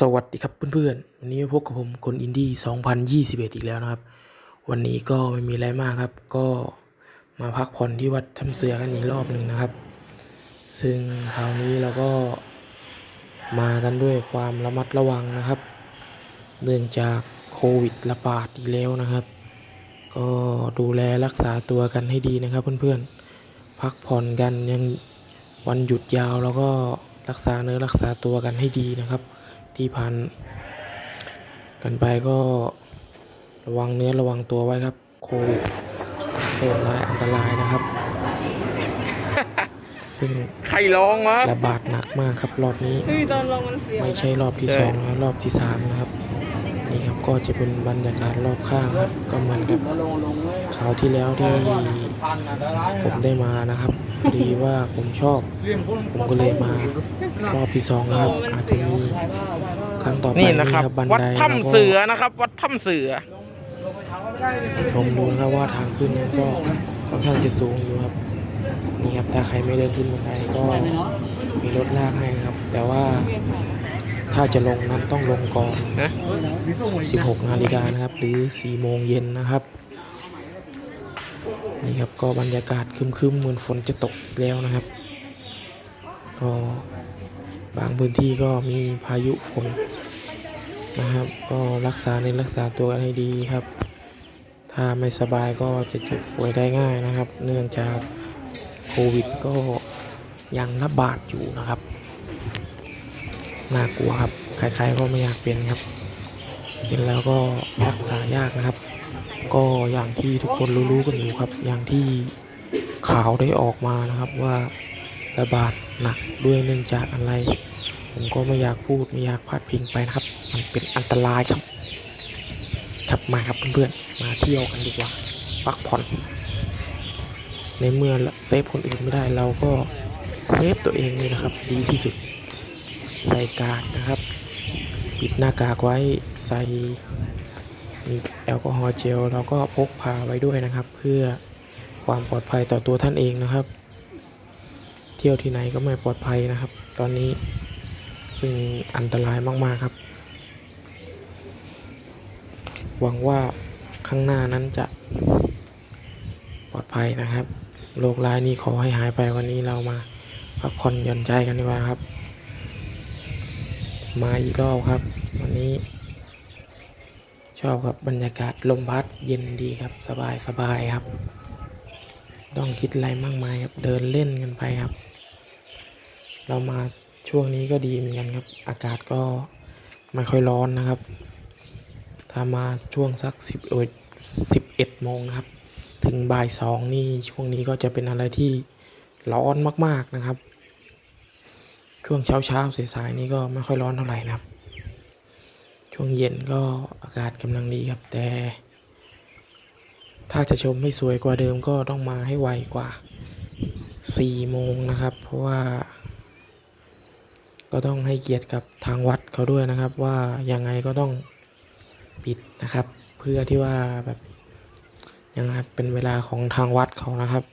สวัสดีครับเพื่อนๆวันนี้พบกับผมคนอินดี้ 2021 อีกแล้วนะครับ วันนี้ก็ไม่มีอะไรมากครับ ก็มาพักผ่อนที่วัดทำเสือกันอีกรอบหนึ่งนะครับ ซึ่งคราวนี้เราก็มากันด้วยความระมัดระวังนะครับ เนื่องจากโควิดระบาดอีกแล้วนะครับ ก็ดูแลรักษาตัวกันให้ดีนะครับเพื่อนๆ พักผ่อนกันยังวันหยุดยาวแล้วก็รักษาเนื้อรักษาตัวกันให้ดีนะครับ ที่ผ่านกันไปก็ระวังเนื้อระวังตัวไว้ครับโควิดโรคร้ายอันตรายนะครับ ซึ่งใครร้องวะระบาดหนักมากครับรอบนี้เฮ้ยตอนลงมันเสียวไม่ใช่รอบที่สองแล้วรอบที่สามนะครับนี่ครับก็จะเป็นบรรยากาศรอบข้างครับ ก็เหมือนกับลงลงเลยคราวที่แล้วที่พันอะร้ายผมได้มานะครับ พอดีว่าผมชอบเรื่องคนผมก็เลยมารอบที่สองนะครับ อาจจะมีครั้งต่อไปนี่นะครับบันวัดไดถ้ำเสือนะครับ วัดถ้ำเสือผมดูนะครับว่าทางขึ้นนั้นก็ค่อนข้างจะสูงอยู่ครับนี่ครับถ้าใครไม่เดินขึ้นบันไดก็มีรถลากให้ครับ แต่ว่าถ้าจะลงนั้นต้องลงก่อนนะ16นาฬิกานะครับ หรือ4โมงเย็นนะครับ นี่ครับก็บรรยากาศคึมๆเหมือนฝนจะตกแล้วนะครับ ก็บางพื้นที่ก็มีพายุฝนนะครับ ก็รักษาในรักษาตัวกันให้ดีครับ ถ้าไม่สบายก็จะเจ็บป่วยได้ง่ายนะครับ เนื่องจากโควิดก็ยังระบาดอยู่นะครับน่ากลัวครับใครๆก็ไม่อยากเป็นครับ เป็นแล้วก็รักษายากนะครับ ก็อย่างที่ทุกคนรู้ๆกันอยู่ครับ อย่างที่ข่าวได้ออกมานะครับว่าระบาดหนักด้วยเนื่องจากอะไร ผมก็ไม่อยากพูดไม่อยากพาดพิงไปนะครับ มันเป็นอันตรายครับครับมาครับเพื่อนๆมาเที่ยวกันดีกว่าพักผ่อน ในเมื่อเซฟคนอื่นไม่ได้เราก็เซฟตัวเองนี่นะครับ ดีที่สุดใส่กาดนะครับ ปิดหน้ากากไว้ใส่ มีแอลกอฮอล์เจลแล้วก็พกพาไว้ด้วยนะครับ เพื่อความปลอดภัยต่อตัวท่านเองนะครับ เที่ยวที่ไหนก็ไม่ปลอดภัยนะครับ ตอนนี้ซึ่งอันตรายมากๆครับ หวังว่าข้างหน้านั้นจะปลอดภัยนะครับโรคร้ายนี้ขอให้หายไปวันนี้เรามาพักผ่อนหย่อนใจกันดีกว่าครับ มาอีกรอบครับ วันนี้ อบครับบรรยากาศลมพัดเย็นดีครับ สบายสบายครับ ต้องคิดอะไรมากมายครับเดินเล่นกันไปครับ เรามาช่วงนี้ก็ดีเหมือนกันครับ อากาศก็ไม่ค่อยร้อนนะครับ ถ้ามาช่วงสักสิบเอ็ดสิบเอ็ดโมงนะครับ ถึงบ่ายสองนี่ช่วงนี้ก็จะเป็นอะไรที่ร้อนมากๆนะครับ ช่วงเช้าเช้าสายๆนี่ก็ไม่ค่อยร้อนเท่าไหร่นะครับ ช่วงเย็นก็อากาศกำลังดีครับ แต่ ถ้าจะชมให้สวยกว่าเดิมก็ต้องมาให้ไวกว่า 4 โมงนะครับ เพราะว่า ก็ต้องให้เกียรติกับทางวัดเขาด้วยนะครับ ว่ายังไงก็ต้องปิดนะครับ เพื่อที่ว่าแบบยังไงเป็นเวลาของทางวัดเขานะครับ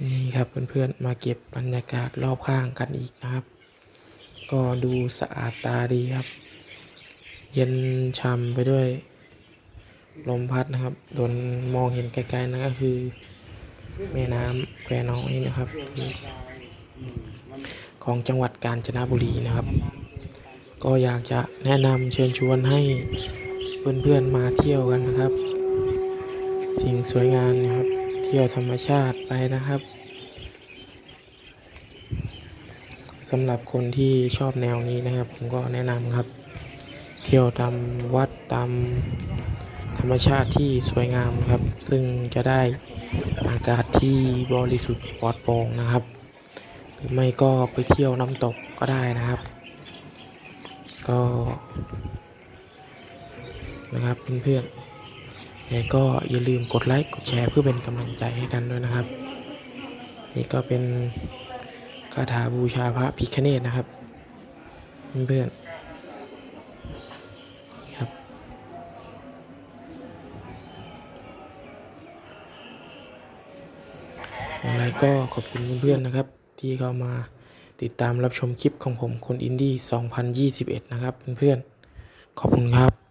นี่ครับเพื่อนๆมาเก็บบรรยากาศรอบข้างกันอีกนะครับ ก็ดูสะอาดตาดีครับ เย็นช่ำไปด้วย ลมพัดนะครับโดนมองเห็นไกลๆนั่นก็คือ แม่น้ำแควน้อยนะครับ ของจังหวัดกาญจนบุรีนะครับ ก็อยากจะแนะนำเชิญชวนให้เพื่อนๆมาเที่ยวกันนะครับ สิ่งสวยงามนะครับ เที่ยวธรรมชาติไปนะครับ สำหรับคนที่ชอบแนวนี้นะครับ ผมก็แนะนำครับ เที่ยวตามวัดตามธรรมชาติที่สวยงามครับ ซึ่งจะได้อากาศที่บริสุทธิ์ปลอดโปร่งนะครับหรือไม่ก็ไปเที่ยวน้ำตกก็ได้นะครับ ก็นะครับเพื่อนๆยังก็อย่าลืมกดไลค์กดแชร์เพื่อเป็นกำลังใจให้กันด้วยนะครับ นี่ก็เป็น คาถาบูชาพระพิคเนตนะครับ เพื่อนครับ อย่างไรก็ขอบคุณเพื่อนๆนะครับ ที่เข้ามาติดตามรับชมคลิปของผมคนอินดี้ 2021 นะครับเพื่อนๆขอบคุณครับ